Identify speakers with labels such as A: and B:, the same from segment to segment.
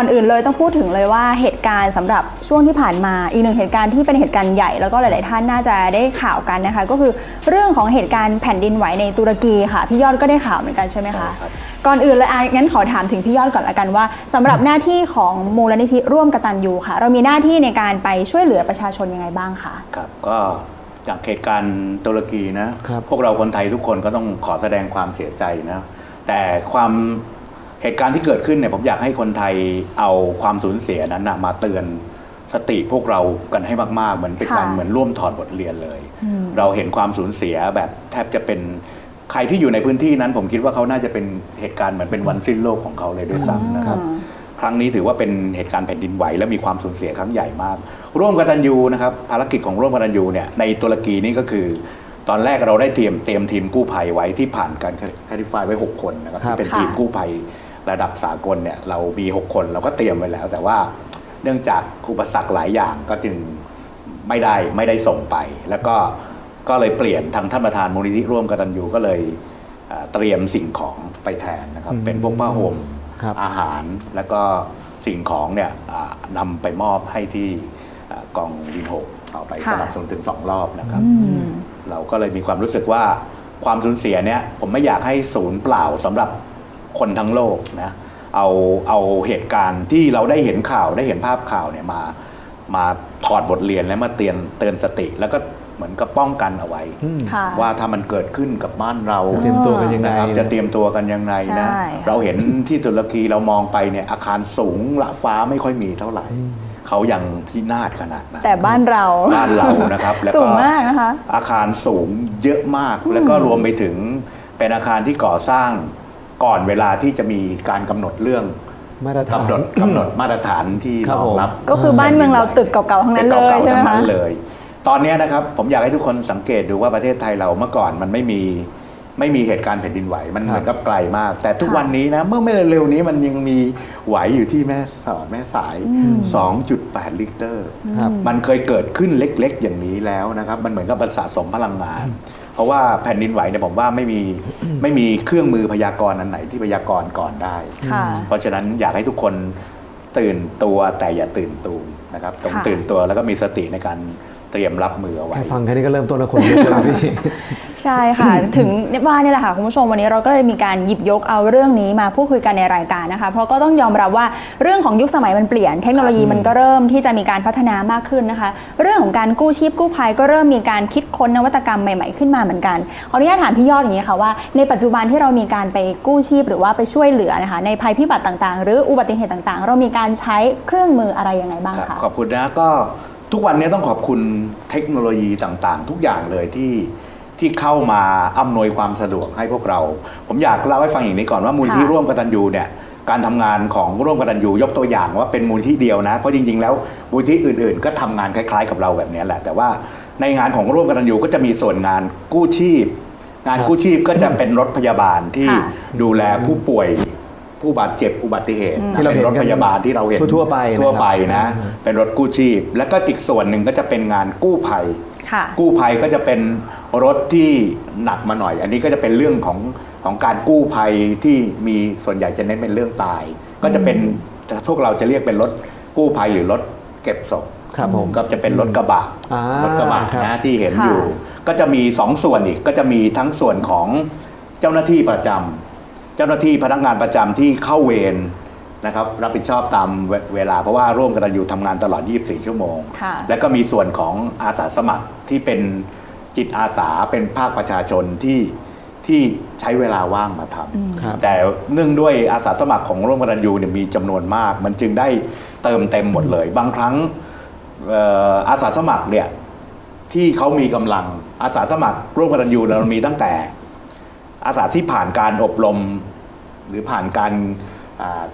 A: ก่อนอื่นเลยต้องพูดถึงเลยว่าเหตุการณ์สำหรับช่วงที่ผ่านมาอีกหนึ่งเหตุการณ์ที่เป็นเหตุการณ์ใหญ่แล้วก็หลาย ๆ ท่านน่าจะได้ข่าวกันนะคะ ก็คือเรื่องของเหตุการณ์แผ่นดินไหวในตุรกีค่ะพี่ยอดก็ได้ข่าวเหมือนกันใช่ไหมคะ
B: ใช่ครับ
A: ก่อนอื่นเลยอะงั้นขอถามถึงพี่ยอดก่อนละกันว่าสำหรับหน้าที่ของมูลนิธิร่วมกตัญญูค่ะ เรามีหน้าที่ในการไปช่วยเหลือประชาชนยังไงบ้างคะ
B: ครับก็จากเหตุการณ์ตุรกีนะครับพวกเราคนไทยทุกคนก็ต้องขอแสดงความเสียใจนะแต่ความ เหตุการณ์ที่เกิดขึ้นเนี่ยผมอยากให้คนไทยเอาความสูญเสียนั้นนะมาเตือนสติพวกเรากันให้มากๆ เหมือนเป็นการ
A: ค่ะ
B: เหมือนร่วมถอดบทเรียนเลย
A: อืม
B: เราเห็นความสูญเสียแบบแทบจะเป็นใครที่อยู่ในพื้นที่นั้น ผมคิดว่าเขาน่าจะเป็นเหตุการณ์เหมือนเป็นวันสิ้นโลกของเขาเลยด้วยซ้ำนะครับ
A: อืม
B: ครั้งนี้ถือว่าเป็นเหตุการณ์แผ่นดินไหวและมีความสูญเสียครั้งใหญ่มาก ร่วมกตัญญูนะครับภารกิจของร่วมกตัญญูเนี่ยในตุรกีนี่ก็คือ ตอนแรกเราได้เตรียมเตรียมทีมกู้ภัยไว้ที่ผ่านการคดิฟายไว้ 6 คนนะครับ
C: ครับ
B: ที่เป็น
A: ค่ะ
B: ทีมกู้ภัย ระดับสากลเนี่ยเรามี 6 คนเราก็เตรียมไว้แล้ว แต่ว่าเนื่องจากอุปสรรคหลายอย่างก็จึงไม่ได้ไม่ได้ส่งไป แล้วก็ก็เลยเปลี่ยนทางท่านประธานมูลนิธิร่วมกตัญญูก็เลยเอ่อเตรียมสิ่งของไปแทนนะครับ
C: อืม
B: เป็นพวกผ้าห่ม
C: ครับ
B: อาหารแล้วก็สิ่งของเนี่ยอ่านำไปมอบให้ที่อ่ากองดินหกเอาไป
A: ค่ะ
B: สนับสนุนถึงสองรอบนะครับ
A: อืม
B: เราก็เลยมีความรู้สึกว่าความสูญเสียเนี่ยผมไม่อยากให้ศูนย์เปล่าสำหรับ คนทั้งโลกนะเอาเอาเหตุการณ์ที่เราได้เห็นข่าวได้เห็นภาพข่าวเนี่ยมามาถอดบทเรียนและมาเตือนเตือนสติ แล้วก็เหมือนกับป้องกันเอาไว้
C: อืม
A: ค่ะ
B: ว่าถ้ามันเกิดขึ้นกับบ้านเรา
C: เตรียมตัวกันยังไง
B: นะครับจะเตรียมตัวกันยังไงนะ
A: ใช่
B: เราเห็นที่ตุรกีเรามองไปเนี่ยอาคารสูงละฟ้าไม่ค่อยมีเท่าไหร่เขายังพินาศขนาดนั้น
A: แต่บ้านเรา
B: บ้านเรานะครับ แล้ว
A: สู
B: ก็
A: งมากนะคะ
B: อาคารสูงเยอะมาก แล้วก็รวมไปถึงเป็นอาคารที่ก่อสร้าง ก่อนเวลาที่จะมีการกำหนดเรื่อง
C: มาตรฐาน
B: กำหนดกำหนดมาตรฐานที่
C: ครั
B: ร
C: บ
B: องรับ
A: ก็คือบ้านเมืองเราตึกเก่าๆทั้งนั้น
B: ตึ
A: เล
B: ก
A: ย
B: เก่าๆ
A: ใช่ไหม
B: ทั้ง
A: คะ
B: นั้นเลย ตอนเนี้ยนะครับผมอยากให้ทุกคนสังเกตดูว่าประเทศไทยเราเมื่อก่อนมันไม่มีไม่มีเหตุการณ์แผ่นดินไหว มัน
C: ครับ
B: เหมือนกับไกลมาก แต่ทุก
A: ค่ะ
B: วันนี้นะเมื่อไม่เร็วๆนี้มันยังมีไหวอยู่ที่แม่สอดแม่สาย
A: อืม
B: 2.8 ลิกเตอร์
C: ครับ
B: มันเคยเกิดขึ้นเล็ก ๆ อย่างนี้แล้วนะครับ มันเหมือนกับมันสะสมพลังงาน เพราะว่าแผ่นดินไหวเนี่ยผมว่าไม่มีไม่มีเครื่องมือพยากรณ์อันไหนที่พยากรณ์ก่อนได้
A: ค่ะ
B: เพราะฉะนั้นอยากให้ทุกคนตื่นตัวแต่อย่าตื่นตูม นะครับต้อง
A: ค่ะ
B: ตื่นตัวแล้วก็มีสติในการเตรียมรับมือเอาไว้
C: แค่ฟังแค่นี้ก็เริ่มต้นแล้วคนลุกแล้วพี่
A: ใช่ค่ะ ถึงว่านี่แหละค่ะคุณผู้ชมวันนี้เราก็เลยมีการหยิบยกเอาเรื่องนี้มาพูดคุยกันในรายการนะคะ เพราะก็ต้องยอมรับว่าเรื่องของยุคสมัยมันเปลี่ยน เทคโนโลยีมันก็เริ่มที่จะมีการพัฒนามากขึ้นนะคะ เรื่องของการกู้ชีพกู้ภัยก็เริ่มมีการคิดค้นนวัตกรรมใหม่ๆขึ้นมาเหมือนกันขออนุญาตถามพี่ยอดอย่างนี้ค่ะว่าในปัจจุบันที่เรามีการไปกู้ชีพหรือว่าไปช่วยเหลือนะคะในภัยพิบัติต่างๆ หรืออุบัติเหตุต่างๆ เรามีการใช้เครื่องมืออะไรยังไงบ้าง
B: ครับ
A: คะ
B: ขอบคุณนะก็ทุกวันนี้ต้องขอบคุณเทคโนโลยีต่างๆ ทุกอย่างเลยที่ที่เข้ามาอำนวยความสะดวกให้พวกเรา ผมอยากเล่าให้ฟังอย่างนี้ก่อนว่ามูลที่
A: ค่ะ
B: ร่วมกตัญญูเนี่ยการทำงานของร่วมกตัญญูยกตัวอย่างว่าเป็นมูลที่เดียวนะ เพราะจริงๆแล้วมูลที่อื่นๆ ก็ทำงานคล้ายๆ กับเราแบบนี้แหละ แต่ว่าในงานของร่วมกตัญญูก็จะมีส่วนงานกู้ชีพ งาน
C: ครับ
B: กู้ชีพก็จะเป็นรถพยาบาลที่
A: ค่ะ
B: ดูแลผู้ป่วย ผู้บาดเจ็บอุบัติเหตุ
A: อืม
C: ที่เรา
B: เป็นรถ
C: เห็นกัน
B: พยาบาลที่เราเห็น
C: ทั่วๆไปนะครับ
B: ทั่วไปนะ
C: อืม
B: เป็นรถกู้ชีพ แล้วก็อีกส่วนหนึ่งก็จะเป็นงานกู้ภัย
A: ค่ะ
B: กู้ภัยก็จะเป็นรถที่หนักมาหน่อย อันนี้ก็จะเป็นเรื่องของของการกู้ภัยที่มีส่วนใหญ่จะเน้นเป็นเรื่องตาย ก็จะเป็นพวกเราจะเรียกเป็นรถกู้ภัยหรือรถเก็บศพ
C: ครับผม
B: ก็จะเป็นรถกระบะ
C: อ่าร
B: ถกระบะ
C: ครับ
B: นะที่เห็น
A: ค่ะ
B: อยู่ ก็จะมีสองส่วนอีกก็จะมีทั้งส่วนของเจ้าหน้าที่ประจำ เจ้าหน้าที่พนักงานประจำที่เข้าเวรนะครับรับผิดชอบตามเวเวลา เพราะว่าร่วมกันอยู่ทำงานตลอด 24 ชั่วโมง
A: ค่ะ
B: แล้วก็มีส่วนของอาสาสมัครที่เป็นจิตอาสาเป็นภาคประชาชนที่ที่ใช้เวลาว่างมาท
A: อืม
C: ครับำ
B: แต่เนื่องด้วยอาสาสมัครของร่วมกันยูเนี่ยมีจำนวนมาก มันจึงได้เติมเต็มหมดเลย บางครั้งเอ่ออาสาสมัครเนี่ย ที่เขามีกำลังอาสาสมัครร่วมกันยูเรามีตั้งแต่ อาสาที่ผ่านการอบรม หรือผ่านการอ่า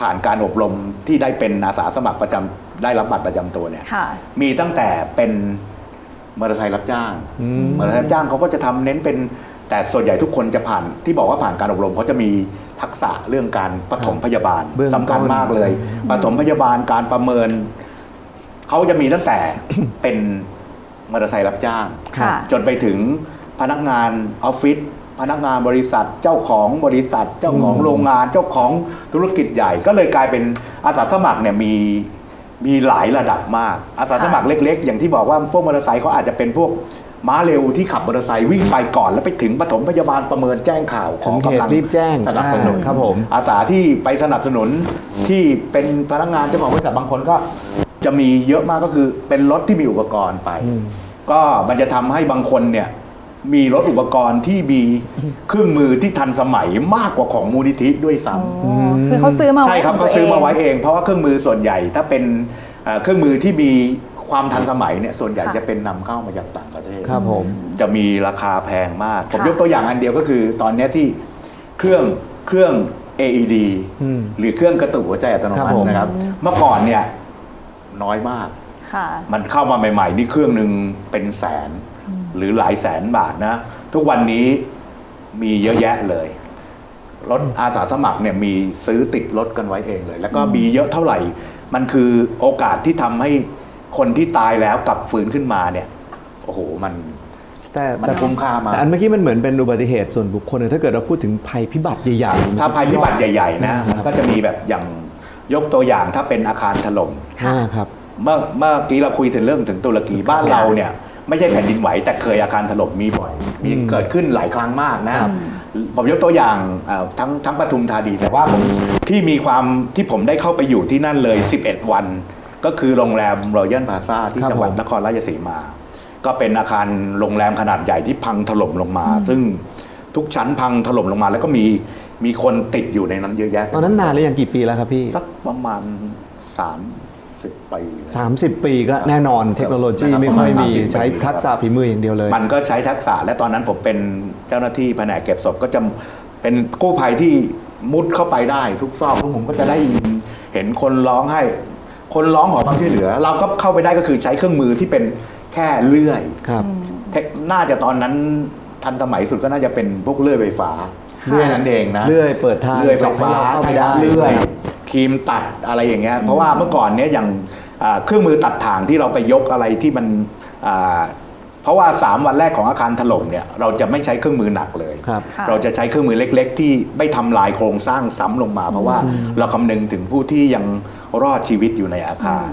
B: ผ่านการอบรมที่ได้เป็นอาสาสมัครประจำได้รับบัตรประจำตัวเนี่ย
A: ค่ะ
B: มีตั้งแต่เป็นมอเตอร์ไซค์รับจ้าง
C: อืม
B: มอเตอร์ไซค์รับจ้างเขาก็จะทำเน้นเป็นแต่ส่วนใหญ่ทุกคนจะผ่านที่บอกว่าผ่านการอบรมเขาจะมีทักษะเรื่องการปฐมพยาบาล
C: เบื้องต้น
B: สำคัญมากเลยปฐมพยาบาลการประเมินเขาจะมีตั้งแต่เป็นมอเตอร์ไซค์รับจ้าง
A: ค่ะ
B: จนไปถึงพนักงานออฟฟิศ พนักงานบริษัทเจ้าของบริษัท เจ้าของโรงงานเจ้าของธุรกิจใหญ่ ก็เลยกลายเป็นอาสาสมัครเนี่ยมีมีหลายระดับมาก อาสาสมัครเล็ก ๆ อย่างที่บอกว่าพวกมอเตอร์ไซค์เขาอาจจะเป็นพวกม้าเร็วที่ขับมอเตอร์ไซค์วิ่งไปก่อนแล้วไปถึงปฐมพยาบาลประเมินแจ้งข่าวของ
C: ถึงเหตุ
B: กำลัง
C: รีบแจ้ง
B: สนับสนุน
C: อ่าครับผม
B: อาสาที่ไปสนับสนุนที่เป็นพนักงานเจ้าของบริษัทบางคนก็ จะมีเยอะมากก็คือเป็นรถที่มีอุปกรณ์ไป
C: อืม
B: ก็มันจะทำให้บางคนเนี่ย มีรถอุปกรณ์ที่มีเครื่องมือที่ทันสมัยมากกว่าของมูลนิธิด้วยซ้ำ
A: อ๋อคือเขาซื้อมา
B: ใช่ครับ
A: ขง
B: เขา
A: ตัว
B: ซื้อมาไว้
A: ง
B: เอง เพราะว่าเครื่องมือส่วนใหญ่ถ้าเป็นเอ่อเครื่องมือที่มีความทันสมัยเนี่ยส่วนใหญ่
A: ค่ะ
B: จะเป็นนำเข้ามาจากต่างประเทศ
C: ครับผม
B: จะมีราคาแพงมาก ผม
A: ค่ะ
B: ยกตัวอย่างอันเดียวก็คือ ตอนเนี้ยที่เครื่องเครื่อง AED
C: อืม
B: หรือเครื่องกระตุกหัวใจอัตโน
C: ครับ
B: มั
C: ผ
B: ติ
C: ม
B: นะครับ เมื่อก่อนเนี่ยน้อยมาก
A: ค่ะ
B: มันเข้ามาใหม่ ๆ นี่เครื่องหนึ่งเป็นแสน หรือหลายแสนบาทนะ ทุกวันนี้มีเยอะแยะเลย รถอาสาสมัครเนี่ยมีซื้อติดรถกันไว้เองเลย แล้วก็มีเยอะเท่าไหร่ มันคือโอกาสที่ทำให้คนที่ตายแล้วกลับฟื้นขึ้นมาเนี่ย โอ้โหมัน
C: แต่
B: มัน
C: แต่
B: คุ้มค่ามาก
C: แต่อันเมื่อกี้มันเหมือนเป็นอุบัติเหตุส่วนบุคคลนะถ้าเกิดเราพูดถึงภัยพิบัติใหญ่ๆ
B: ถ้าภัยพิบัติใหญ่ ๆ นะ
C: ครับ
B: มันก็จะมีแบบอย่างยกตัวอย่างถ้าเป็นอาคารถล่ม
C: อ่าครับ
B: เมื่อเมื่อกี้เราคุยถึงเรื่องถึงตุรกีบ้านเราเนี่ย ไม่ใช่แผ่นดินไหว แต่เคยอาคารถล่มมีบ่อย มี
C: อืม
B: เกิดขึ้นหลายครั้งมากนะครับผมยกตัวอย่างเอ่อทั้งทั้งปทุมธานีแต่ว่าผมที่มีความที่ผมได้เข้าไปอยู่ที่นั่นเลย 11 วัน ก็คือโรงแรมรอยัลพาซาที่
C: ครับ
B: จังหวัด
C: ผม
B: นครราชสีมา ก็เป็นอาคารโรงแรมขนาดใหญ่ที่พังถล่มลงมา ซึ่งทุกชั้นพังถล่มลงมา แล้วก็มีมีคนติดอยู่ในนั้นเยอะแยะ
C: ตอนนั้นนานหรือยังกี่ปีแล้วครับพี่
B: สักประมาณสาม สิบปี
C: 30 ปีก็แน่นอนเทคโนโลยี
B: นะครับ
C: ไม่ค่อยมี
B: ประมาณ30
C: ใช้ทักษะฝีมืออย่างเดียวเลย
B: มันก็ใช้ทักษะและตอนนั้นผมเป็นเจ้าหน้าที่แผนกเก็บศพก็จะเป็นกู้ภัยที่มุดเข้าไปได้ทุกซอกผมก็จะได้ยินเห็นคนร้องให้ คนร้องขอความช่วยเหลือ เราก็เข้าไปได้ก็คือใช้เครื่องมือที่เป็นแค่เลื่อย
C: ครับ
B: เทคน่าจะตอนนั้นทันสมัยสุดก็น่าจะเป็นพวกเลื่อยไฟฟ้า
A: ค่ะ
B: เลื่อยนั้นเองนะ
C: เลื่อยเปิดทาง
B: เลื่อยไฟฟ้า
C: ให้เราเข้าไป
B: ใช่ค
C: ได้
B: รับเลื่อย ครีมตัดอะไรอย่างเงี้ยเพราะว่าเมื่อก่อนเนี้ยอย่างอ่าเครื่องมือตัดถ่างที่เราไปยกอะไรที่มันอ่าเพราะว่า 3 วันแรกของอาคารถล่มเนี่ยเราจะไม่ใช้เครื่องมือหนักเลย
C: ครับ
A: ค่ะ
B: เราจะใช้เครื่องมือเล็ก ๆ ที่ไม่ทำลายโครงสร้างซ้ำลงมา เพราะว่าเราคำนึงถึงผู้ที่ยังรอดชีวิตอยู่ในอาคาร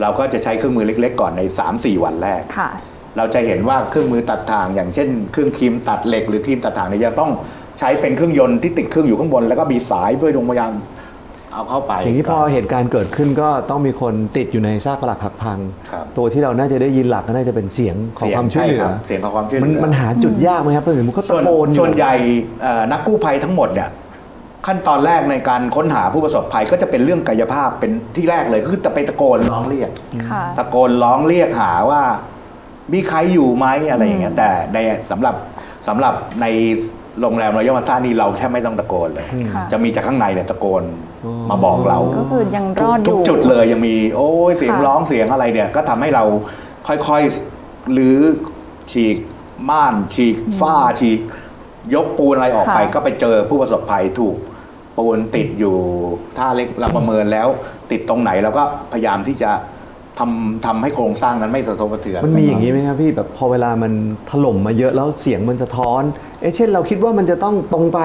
B: เราก็จะใช้เครื่องมือเล็ก ๆ ก่อนใน 3-4 วันแรก
A: ค่ะ
B: เราจะเห็นว่าเครื่องมือตัดทาง อย่างเช่น เครื่องครีมตัดเหล็กหรือครีมตัดทางเนี่ยจะต้องใช้เป็นเครื่องยนต์ที่ติดเครื่องอยู่ข้างบน แล้วก็มีสายเพื่อลงพยายาม เอาเข้าไป
C: อย่างนี้พอเหตุการณ์เกิดขึ้นก็ต้องมีคนติดอยู่ในซากปรักหักพัง
B: ครับ
C: ตัวที่เราน่าจะได้ยินหลักก็น่าจะเป็นเสียงขอ
B: เสียง
C: ความช่วยเหลือ
B: ใครับเสียงขอความช่วยเห
C: มัน
B: ลือ
C: มันหาจุดยากไหมครับเพราะเห็นมันก็
B: ส่ว
C: ตะ
B: น
C: โกนอยู่
B: ส่วนใหญ่เอ่อนักกู้ภัยทั้งหมดเนี่ยขั้นตอนแรกในการค้นหาผู้ประสบภัยก็จะเป็นเรื่องกายภาพเป็นที่แรกเลยคือจะไปตะโกนร้องเรียก
A: ค่ะ
B: ตะโกนร้องเรียกหาว่ามีใครอยู่ไหมอะไรอย่างเงี้ยแต่ในสำหรับสำหรับใน โรงแรมรอยัลมาซ่านี่เราแทบไม่ต้องตะโกนเลย
A: ค่ะ
B: จะมีจากข้างในเนี่ยตะโกน
C: อ๋อ
B: มาบอกเรา
A: ก็คือยังรอดอ
B: ทุก
A: ยู่
B: จุดเลยยังมีโอ้ยเสียง
A: ค่ะ
B: ร้องเสียงอะไรเนี่ย ก็ทำให้เราค่อยๆหรือฉีกม่าน ฉีกฝ้าฉีกยกปูนอะไรออกไป
A: ค่ะ
B: ก็ไปเจอผู้ประสบภัยถูกปูนติดอยู่ท่าเล็กเราประเมินแล้ว ติดตรงไหนเราก็พยายามที่จะ ทำทำให้โครงสร้างนั้นไม่สะทกสะเทือน
C: มันมีอย่างนี้ไหมครับพี่แบบพอเวลามันถล่มมาเยอะแล้วเสียงมันสะท้อนเอ๊ะเช่นเราคิดว่ามันจะต้องตรงไป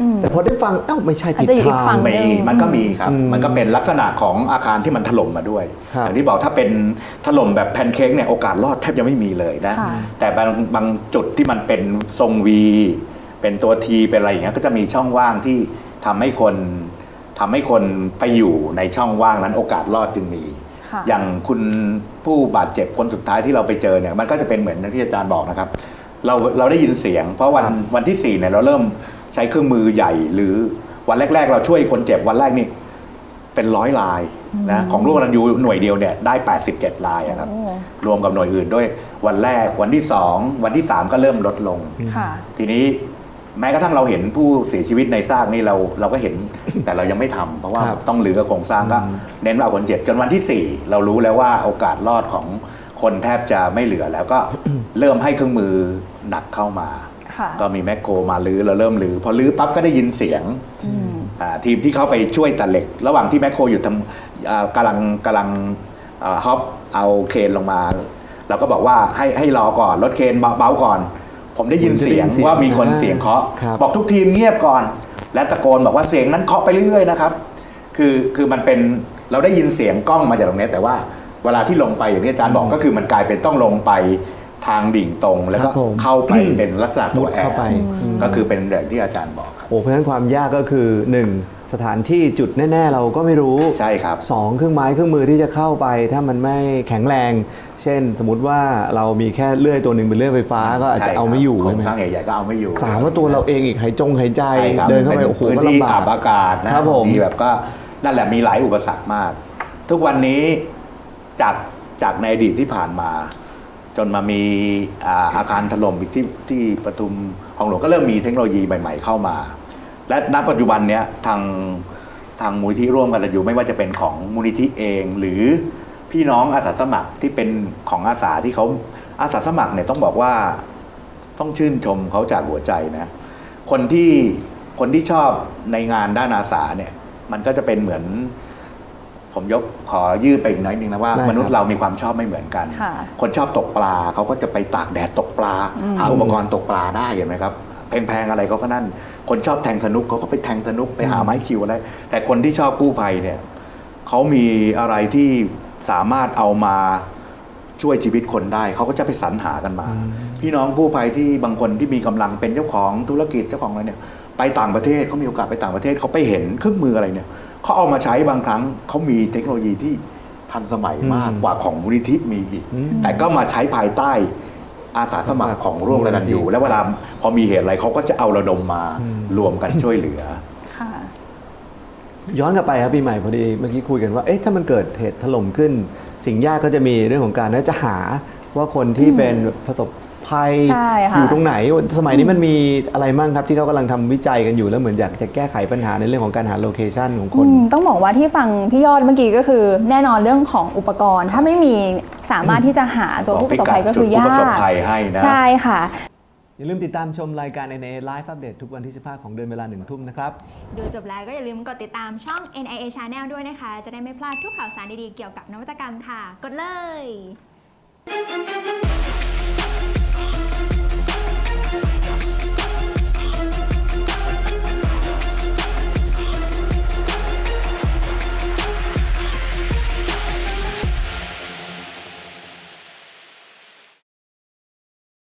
A: อืม
C: แต่พอได้ฟังเอ้าไม่ใช่ผิด
A: อาจจะอยู่อีก
C: ทา
A: ฝั่
C: ง
A: ง
B: มี
A: หนึ่ง
B: มันก็มีครับ
C: อืม
B: มันก็เป็นลักษณะของอาคารที่มันถล่มมาด้วย
C: ครับ
B: อย่างที่บอกถ้าเป็นถล่มแบบแพนเค้กเนี่ยโอกาสรอดแทบจะไม่มีเลยนะ
A: ค่ะ
B: แต่บางบางจุดที่มันเป็นทรงวี เป็นตัวทีเป็นอะไรอย่างเงี้ยก็จะมีช่องว่างที่ทำให้คนทำให้คนไปอยู่ในช่องว่างนั้นโอกาสรอดจึงมี
A: ค่ะ
B: อย่างคุณผู้บาดเจ็บคนสุดท้ายที่เราไปเจอเนี่ยมันก็จะเป็นเหมือนที่อาจารย์บอกนะครับ เราเราได้ยินเสียง เพราะวันวันที่สี่เนี่ยเราเริ่มใช้เครื่องมือใหญ่ หรือวันแรก ๆ เราช่วยคนเจ็บวันแรกนี่เป็นร้อยลายนะของร่วมรันยูหน่วยเดียวเนี่ยได้ 87ลายอะครับ
A: โอ้
B: รวมกับหน่วยอื่นด้วยวันแรกวันที่สองวันที่สามก็เริ่มลดลง
A: ค่ะ
B: ทีนี้ แม้กระทั่งเราเห็นผู้เสียชีวิตในซากนี่เราเราก็เห็น แต่เรายังไม่ทำเพราะว่า
C: ครับ
B: ต้องเหลือโครงสร้างก็เน้นเอาคนเจ็บจนวันที่สี่เรารู้แล้วว่าโอกาสรอดของคนแทบจะไม่เหลือแล้วก็ เริ่มให้เครื่องมือหนักเข้ามา
A: ค่ะ
B: ก็มีแมคโครมาลื้อเราเริ่มลื้อพอลื้อปั๊บก็ได้ยินเสียง
A: อืม
B: อ่าทีมที่เข้าไปช่วยตัดเหล็ก ระหว่างที่แมคโครอยู่ทำอ่ากำลังกำลังอ่าฮอปเอาเคนลงมา เราก็บอกว่าให้ให้รอก่อนรถเคนเบาเบาก่อนพ ผมได้ยิน
C: คุณจะได้
B: เสียง
C: ยินเสียง
B: ว่ามีคน
C: อ่า
B: เสียงเคาะ
C: ครับ
B: บอกทุกทีมเงียบก่อน และตะโกนบอกว่าเสียงนั้นเคาะไปเรื่อยๆนะครับ คือคือมันเป็นเราได้ยินเสียงกล้องมาจากตรงนี้แต่ว่าเวลาที่ลงไปอย่างที่อาจารย์บอกก็คือมันกลายเป็นต้องลงไปทางดิ่งตรงแล้วก็
C: ครับผม
B: เข้าไปเป็นลักษณะตัว
C: มุด
B: แอ
C: เข้า
B: ร์
C: ไปอืม
B: ก็คือเป็นแบบที่อาจารย์บอกครับ
C: โอ้เพราะฉะนั้นความยากก็คือ1 สถานที่จุดแน่ ๆ เราก็ไม่รู้
B: ใช่ครับ
C: สองเครื่องไม้เครื่องมือที่จะเข้าไป ถ้ามันไม่แข็งแรง เช่น สมมติว่าเรามีแค่เลื่อยตัวหนึ่งเป็นเลื่อยไฟฟ้าก็อาจจะเอาไม่อยู่
B: โคร
C: ใช่
B: ง
C: ไหม
B: สร้างใหญ่ๆก็เอาไม่อยู่
C: สามว่าตัวเราเองอีกหายจงหายใจ
B: ใช่ครับ
C: เดินเข้าไป
B: ป็
C: โอ้โห
B: พื้น
C: ก็
B: ที่
C: ลำบา
B: อั
C: ก
B: บอากาศนะครับ
C: ผม
B: มีแบบก็นั่นแหละมีหลายอุปสรรคมาก ทุกวันนี้จากจากในอดีตที่ผ่านมา จนมามีอ่าอาคารถล่มอีกที่ที่ปทุมของหลวงก็เริ่มมีเทคโนโลยีใหม่ ๆ เข้ามา และณปัจจุบันเนี้ยทางทางมูลที่ร่วมกันอยู่ไม่ว่าจะเป็นของมูลนิธิเอง หรือพี่น้องอาสาสมัครที่เป็นของอาสาที่เขาอาสาสมัครเนี่ยต้องบอกว่าต้องชื่นชมเขาจากหัวใจนะ คนที่คนที่ชอบในงานด้านอาสาเนี่ย มันก็จะเป็นเหมือน ผมยกขอยืดไปอีกหน้อยหนึงนะว่า
C: ได้ครับ
B: มนุษย์เรามีความชอบไม่เหมือนกัน
A: ค่ะ
B: คนชอบตกปลาเขาก็จะไปตากแดดตกปลาหาอุปกรณ์ตกปลาได้เห็นไหมครับ แพงๆอะไรเขาก็นั่น คนชอบแทงสนุกเขาก็ไปแทงสนุกไปหาไม้คิวอะไร แต่คนที่ชอบกู้ภัยเนี่ยเขามีอะไรที่สามารถเอามาช่วยชีวิตคนได้ เขาก็จะไปสรรหากันมา พี่น้องกู้ภัยที่บางคนที่มีกำลังเป็นเจ้าของธุรกิจเจ้าของอะไรเนี่ยไปต่างประเทศเขามีโอกาสไปต่างประเทศเขาไปเห็นเครื่องมืออะไรเนี่ยเขาเอามาใช้บางครั้งเขามีเทคโนโลยีที่ทันสมัยมาก
C: อืม
B: กว่าของมูลนิธิมีอีก
C: อืม
B: แต่ก็มาใช้ภายใต้ อาสาสมัครของร่วมกันอยู่ แล้วเวลาพอมีเหตุอะไรเขาก็จะเอาระดมมารวมกันช่วยเหลือ
A: ค่ะ
C: ย้อนกลับไปครับปีใหม่พอดีเมื่อกี้คุยกันว่าเอ๊ะถ้ามันเกิดเหตุถล่มขึ้น สิ่งยากก็จะมีเรื่องของการน่าจะหาว่าคนที่เป็นประสบ ภัย
A: ใช่ค่ะ
C: อยู่ตรงไหน สมัยนี้มันมีอะไรมั่งครับ ที่เขากำลังทำวิจัยกันอยู่แล้วเหมือนอยากจะแก้ไขปัญหาในเรื่องของการหาโลเคชันของคน
A: อืมต้องบอกว่าที่ฟังพี่ยอดเมื่อกี้ก็คือ แน่นอนเรื่องของอุปกรณ์ ถ้าไม่มีสามารถที่จะหาตัวผู้ประสบภัยก็คือยา
B: บอกพิกัดจุดผู้ประสบ
A: ก
B: ภัยให้นะ
A: ใช่ค่ะ
C: อย่าลืมติดตามชมรายการ NA Live Update ทุกวันที่ 15 ของเดือนเวลาหนึ่งทุ่มนะครับ
D: ดูจบแล้วก็อย่าลืมกดติดตามช่อง NIA Channel ด้วยนะคะ จะได้ไม่พลาดทุกข่าวสารดีๆ เกี่ยวกับนวัตกรรมค่ะ กดเลย